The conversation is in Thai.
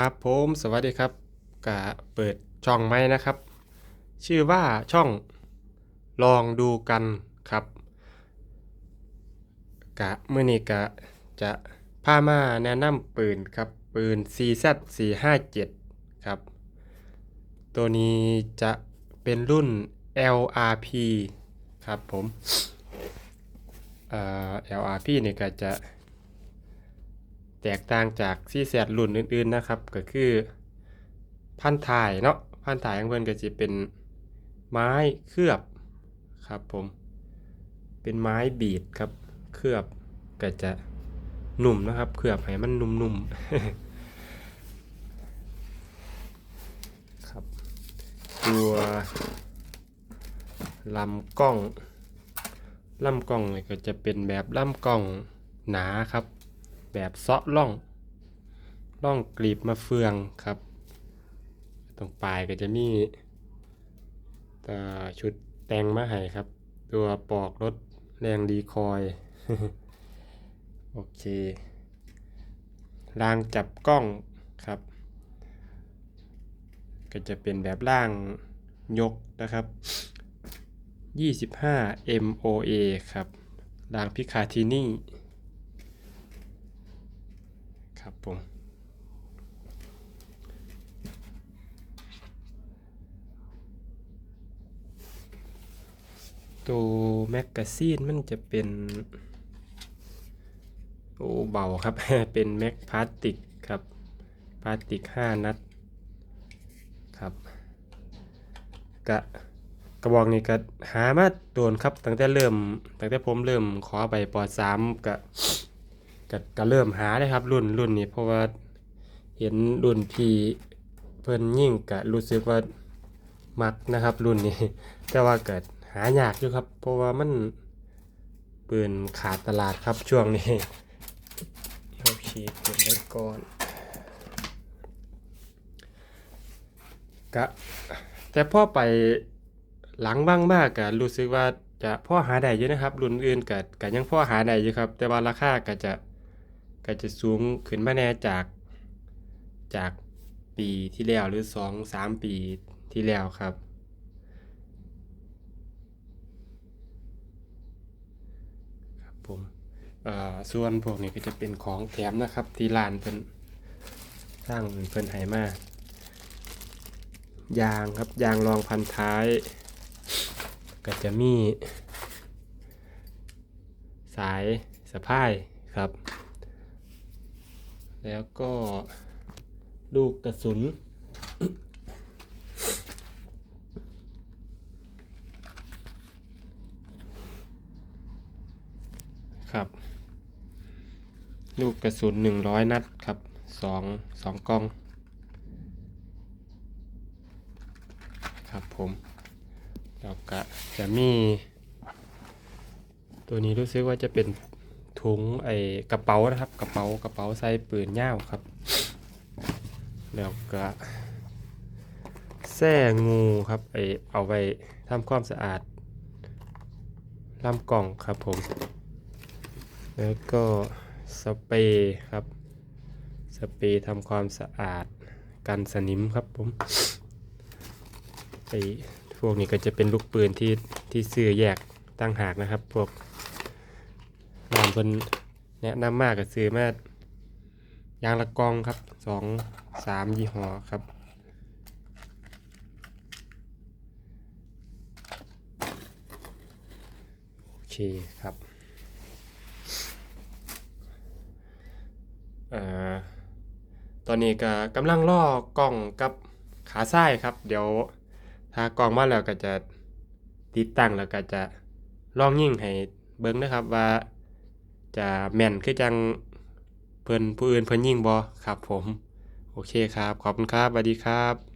ครับผมสวัสดีครับกะเปิดช่องไหมนะครับ ชื่อว่าช่องลองดูกันครับกะเมื่อนี้กะจะพามาแนะนำปืนครับปืน CZ 457 ครับ ตัวนี้จะเป็นรุ่น LRP ครับผมเอ่อ LRP นี่ก็จะ แตกต่างจากซีแซดรุ่นอื่นๆนะครับ ก็คือพันถ่ายเนาะพันถ่ายของเพิ่นก็จะเป็นไม้เคลือบครับผม เป็นไม้บีดครับ เคลือบก็จะนุ่มนะครับ เคลือบให้มันนุ่มๆครับ ตัวลำกล้องลำกล้องเนี่ยก็จะเป็นแบบลำกล้องหนาครับ แบบเซาะล่องล่องกลีบมาเฟืองครับ ตรงปลายก็จะมีชุดแต่งมาให้ครับ ตัวปอกรถแรงดีคอย โอเค รางจับกล้องครับ ก็จะเป็นแบบล่างยกนะครับ 25 MOA ครับ รางพิคาทินี่ ครับผม ตัวแมกกาซีนมันจะเป็น โอ้เบาครับ เป็นแม็กพลาสติกครับ พลาสติก 5 นัด ครับกะกระบอกนี้ก็หามาโดนครับ ตั้งแต่เริ่ม ตั้งแต่ผมเริ่มขอไปปอสามกะ ก็ก็เริ่มหาเลยครับรุ่นรุ่นนี้เพราะว่าเห็นรุ่นพี่เพิ่นยิ่งก็รู้สึกว่ามักนะครับ รุ่นนี้ แต่ว่าเกิดหายากอยู่ครับ เพราะว่ามันปืนขาดตลาดครับช่วงนี้โอเคเก็บไว้ก่อนกะแต่พ่อไปหลังบ้างมากก็รู้สึกว่าจะพ่อหาได้อยู่นะครับ รุ่นอื่นก็ก็ยังพ่อหาได้อยู่ครับ แต่ว่าราคาก็จะ ก็จะสูงขึ้นมาแน่จากจากปีที่แล้วหรือสองสามปีที่แล้วครับ ครับผมเอ่อส่วนพวกนี้ก็จะเป็นของแถมนะครับที่ร้านเพิ่นสร้างเพิ่นให้มายางครับยางรองพันท้าย ก็จะมี สายสะพายครับ แล้วก็ลูกกระสุน ครับ ลูกกระสุนหนึ่งร้อยนัดครับสองสองกล้อง ครับผมแล้วก็จะมี ตัวนี้รู้สึกว่าจะเป็น ถุงไอ้กระเป๋านะครับ กระเป๋ากระเป๋าใส่ปืนย่าวครับ แล้วก็แส้งูครับไอเอาไว้ทำความสะอาดลำกล่องครับผม แล้วก็สเปรย์ครับ สเปรย์ทำความสะอาดกันสนิมครับผมไอพวกนี้ก็จะเป็นลูกปืนที่ที่ซื้อแยกตั้งหากนะครับ พวก ร้านเพิ่นแนะนำมากก็ซื้อมายางละกองครับสองสามยี่ห้อครับโอเคครับเอ่อตอนนี้ก็กำลังล่อกล้องกับขาซ้ายครับ เดี๋ยวถ้ากล้องมาแล้วก็จะติดตั้งแล้วก็จะลองยิ่งให้เบิ่งนะครับว่า จะแม่นคือจังเพิ่นผู้อื่นเพิ่นยิงบ่ครับผม โอเคครับ ขอบคุณครับสวัสดีครับ